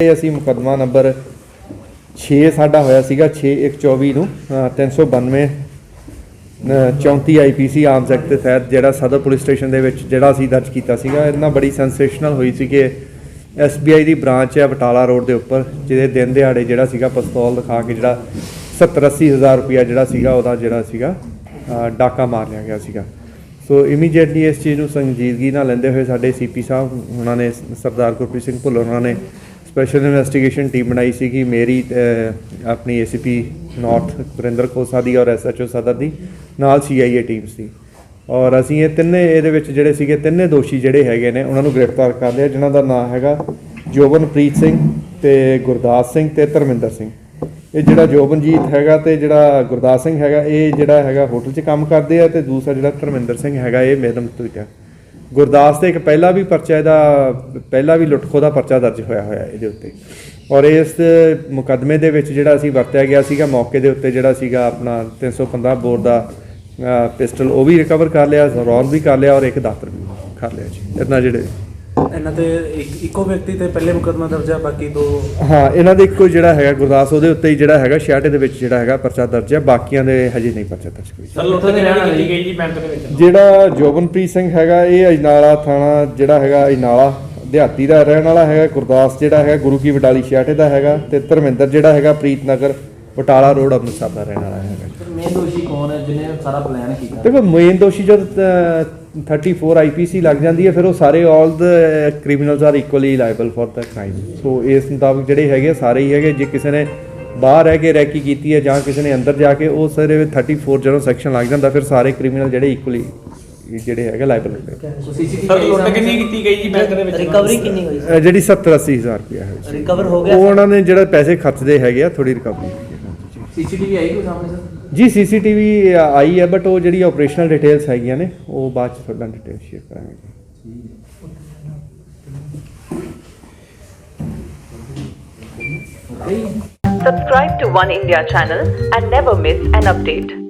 ਇਹ ਅਸੀਂ ਮੁਕੱਦਮਾ ਨੰਬਰ 6 ਸਾਡਾ ਹੋਇਆ ਸੀਗਾ 6124 ਨੂੰ ਅ, 392 ਅ, 34 ਆਈਪੀਸੀ ਆਰਮਸ ਐਕਟ ਦੇ ਤਹਿਤ ਜਿਹੜਾ ਸਦਰ ਪੁਲਿਸ ਸਟੇਸ਼ਨ ਦੇ ਵਿੱਚ ਜਿਹੜਾ ਅਸੀਂ ਦਰਜ ਕੀਤਾ ਸੀਗਾ ਇਹਨਾਂ ਬੜੀ ਸੈਂਸੇਸ਼ਨਲ ਹੋਈ ਸੀ ਕਿ ਐਸਬੀਆਈ ਦੀ ਬ੍ਰਾਂਚ ਹੈ ਬਟਾਲਾ ਰੋਡ ਦੇ ਉੱਪਰ ਜਿਹਦੇ ਦਿਨ ਦਿਹਾੜੇ ਜਿਹੜਾ ਸੀਗਾ ਪਿਸਤੌਲ ਦਿਖਾ ਕੇ ਜਿਹੜਾ 70 80 ਹਜ਼ਾਰ ਰੁਪਇਆ ਜਿਹੜਾ ਸੀਗਾ ਉਹਦਾ ਜਿਹੜਾ ਸੀਗਾ ਡਾਕਾ ਮਾਰ ਲਿਆ ਗਿਆ ਸੀਗਾ। ਸੋ ਇਮੀਡੀਏਟਲੀ ਇਸ ਚੀਜ਼ ਨੂੰ ਸੰਜੀਦਗੀ ਨਾਲ ਲੈਂਦੇ ਹੋਏ ਸਾਡੇ ਸੀਪੀ ਸਾਹਿਬ ਉਹਨਾਂ ਨੇ ਸਰਦਾਰ ਗੁਰਪ੍ਰੀਤ ਸਿੰਘ ਭੁੱਲਰ ਉਹਨਾਂ ਨੇ ਸਪੈਸ਼ਲ ਇਨਵੈਸਟੀਗੇਸ਼ਨ ਟੀਮ ਬਣਾਈ ਸੀ ਕਿ ਮੇਰੀ ਅਹ, ਆਪਣੀ ਏਸੀਪੀ ਨਾਰਥ ਗੁਰਿੰਦਰ ਕੋਸਾ ਦੀ ਔਰ ਐਸਐਚਓ ਸਦਰ ਦੀ ਨਾਲ ਸੀਆਈਏ ਟੀਮ ਸੀ ਔਰ ਅਸੀਂ ਇਹ ਤਿੰਨੇ ਇਹਦੇ ਵਿੱਚ ਜਿਹੜੇ ਸੀਗੇ ਤਿੰਨੇ ਦੋਸ਼ੀ ਜਿਹੜੇ ਹੈਗੇ ਨੇ ਉਹਨਾਂ ਨੂੰ ਗ੍ਰਿਫਤਾਰ ਕਰ ਲਿਆ ਜਿਨ੍ਹਾਂ ਦਾ ਨਾਮ ਹੈਗਾ ਜੋਬਨਪ੍ਰੀਤ ਸਿੰਘ ਤੇ ਗੁਰਦਾਸ ਸਿੰਘ ਤੇ ਧਰਮਿੰਦਰ ਸਿੰਘ। ਇਹ ਜਿਹੜਾ ਜੋਬਨਜੀਤ ਹੈਗਾ ਤੇ ਜਿਹੜਾ ਗੁਰਦਾਸ ਸਿੰਘ ਹੈਗਾ ਇਹ ਜਿਹੜਾ ਹੈਗਾ ਹੋਟਲ 'ਚ ਕੰਮ ਕਰਦੇ ਆ ਤੇ ਦੂਸਰਾ ਜਿਹੜਾ ਧਰਮਿੰਦਰ ਸਿੰਘ ਹੈਗਾ ਇਹ ਮੈਡਮ ਤੋਂ ਹੈ ਗੁਰਦਾਸ ਤੇ ਇੱਕ ਪਹਿਲਾ ਵੀ ਪਰਚਾ ਇਹਦਾ, ਪਹਿਲਾ ਵੀ ਲੁੱਟਖੋ ਦਾ ਪਰਚਾ ਦਰਜ ਹੋਇਆ ਹੋਇਆ ਇਹਦੇ ਉੱਤੇ। ਔਰ ਇਸ ਮੁਕੱਦਮੇ ਦੇ ਵਿੱਚ ਜਿਹੜਾ ਅਸੀਂ ਵਰਤਿਆ ਗਿਆ ਸੀਗਾ, ਮੌਕੇ ਦੇ ਉੱਤੇ ਜਿਹੜਾ ਸੀਗਾ ਆਪਣਾ 315 ਬੋਰ ਦਾ ਪਿਸਟਲ, ਉਹ ਵੀ ਰਿਕਵਰ ਕਰ ਲਿਆ ਰੌਲ ਵੀ ਕਰ ਲਿਆ ਔਰ ਇੱਕ ਦਾਤਰ ਵੀ ਕਰ ਲਿਆ ਜੀ। ਇਹਨਾਂ ਜਿਹੜੇ ਇਹਨਾਂ ਤੇ ਇੱਕ ਇੱਕੋ ਵਿਅਕਤੀ ਤੇ ਪਹਿਲੇ ਮੁਕੱਦਮਾ ਦਰਜ ਹੈ ਬਾਕੀ ਦੋ ਹਾਂ ਇਹਨਾਂ ਦੇ ਇੱਕੋ ਜਿਹੜਾ ਹੈਗਾ ਗੁਰਦਾਸ ਉਹਦੇ ਉੱਤੇ ਹੀ ਜਿਹੜਾ ਹੈਗਾ ਛਿਆਟੇ ਦੇ ਵਿੱਚ ਜਿਹੜਾ ਹੈਗਾ ਪਰਚਾ ਦਰਜ ਹੈ ਬਾਕੀਆਂ ਦੇ ਹਜੇ ਨਹੀਂ ਪਰਚਾ ਦਰਜ ਕੋਈ। ਸਰ ਲੁੱਟ ਕੇ ਰਹਿਣ ਕੀਤੀ ਗਈ ਜੀ ਬੈਂਕ ਦੇ ਵਿੱਚ। ਜਿਹੜਾ ਜੋਬਨਪ੍ਰੀਤ ਸਿੰਘ ਹੈਗਾ ਇਹ ਅਜਨਾਲਾ ਥਾਣਾ ਜਿਹੜਾ ਹੈਗਾ ਅਜਨਾਲਾ ਦਿਹਾਤੀ ਦਾ ਰਹਿਣ ਵਾਲਾ ਹੈਗਾ ਗੁਰਦਾਸ ਜਿਹੜਾ ਹੈਗਾ ਗੁਰੂ ਕੀ ਬਟਾਲੀ ਛਿਆਟੇ ਦਾ ਹੈਗਾ ਤੇ ਧਰਮਿੰਦਰ ਜਿਹੜਾ ਹੈਗਾ ਪ੍ਰੀਤਨਗਰ ਬਟਾਲਾ ਰੋਡ ਅੰਮ੍ਰਿਤਸਰ ਦਾ ਰਹਿਣ ਵਾਲਾ ਹੈਗਾ। ਮੇਨ ਦੋਸ਼ੀ ਕੌਣ ਹੈ ਜਿਹਨੇ ਸਾਰਾ ਪਲਾਨ ਕੀਤਾ? ਦੇਖੋ ਮੇਨ ਦੋਸ਼ੀ ਜਦ ਅਹ, 34 ਆਈਪੀਸੀ ਲੱਗ ਜਾਂਦੀ ਹੈ ਫਿਰ ਉਹ ਸਾਰੇ all the criminals are equally liable for the crime so ਇਸ ਮੁਤਾਬਕ ਜਿਹੜੇ ਹੈਗੇ ਸਾਰੇ ਹੀ ਹੈਗੇ ਜੇ ਕਿਸੇ ਨੇ ਬਾਹਰ ਰਹਿ ਕੇ ਰੈਕੀ ਕੀਤੀ ਹੈ ਜਾਂ ਕਿਸੇ ਨੇ ਅੰਦਰ ਜਾ ਕੇ ਉਹ ਸਾਰੇ 34 ਜਦੋਂ ਸੈਕਸ਼ਨ ਲੱਗ ਜਾਂਦਾ ਫਿਰ ਸਾਰੇ ਕ੍ਰਿਮੀਨਲ ਜਿਹੜੇ ਇਕੁਅਲੀ ਜਿਹੜੇ ਹੈਗੇ ਲਾਇਬਲ ਹੁੰਦੇ ਸਰ ਲੁੱਟ ਕਿੰਨੀ ਕੀਤੀ ਗਈ ਜੀ ਬੈਂਕ ਦੇ ਵਿੱਚ? ਰਿਕਵਰੀ ਕਿੰਨੀ ਹੋਈ ਅਹ, ਜਿਹੜੀ 70 80 ਹਜ਼ਾਰ ਰੁਪਇਆ ਹੈ। ਰਿਕਵਰ ਹੋ ਉਹ ਗਿਆ ਉਹਨਾਂ ਨੇ ਜਿਹੜਾ ਪੈਸੇ ਖਰਚਦੇ ਹੈਗੇ ਆ ਥੋੜੀ ਰਿਕਵਰੀ ਸੀਸੀਟੀਵੀ ਆਈ ਕੋਈ ਸਾਹਮਣੇ ਸਰ? ਜੀ, ਸੀਸੀਟੀਵੀ ਆਈ ਹੈ ਬਟ ਉਹ ਜਿਹੜੀ ਆਪਰੇਸ਼ਨਲ ਡਿਟੇਲਸ ਹੈਗੀਆਂ ਨੇ, ਉਹ ਬਾਅਦ ਚ ਤੁਹਾਡਾ ਡਿਟੇਲ ਸ਼ੇਅਰ ਕਰਾਂਗੇ Subscribe to One India channel and never miss an update.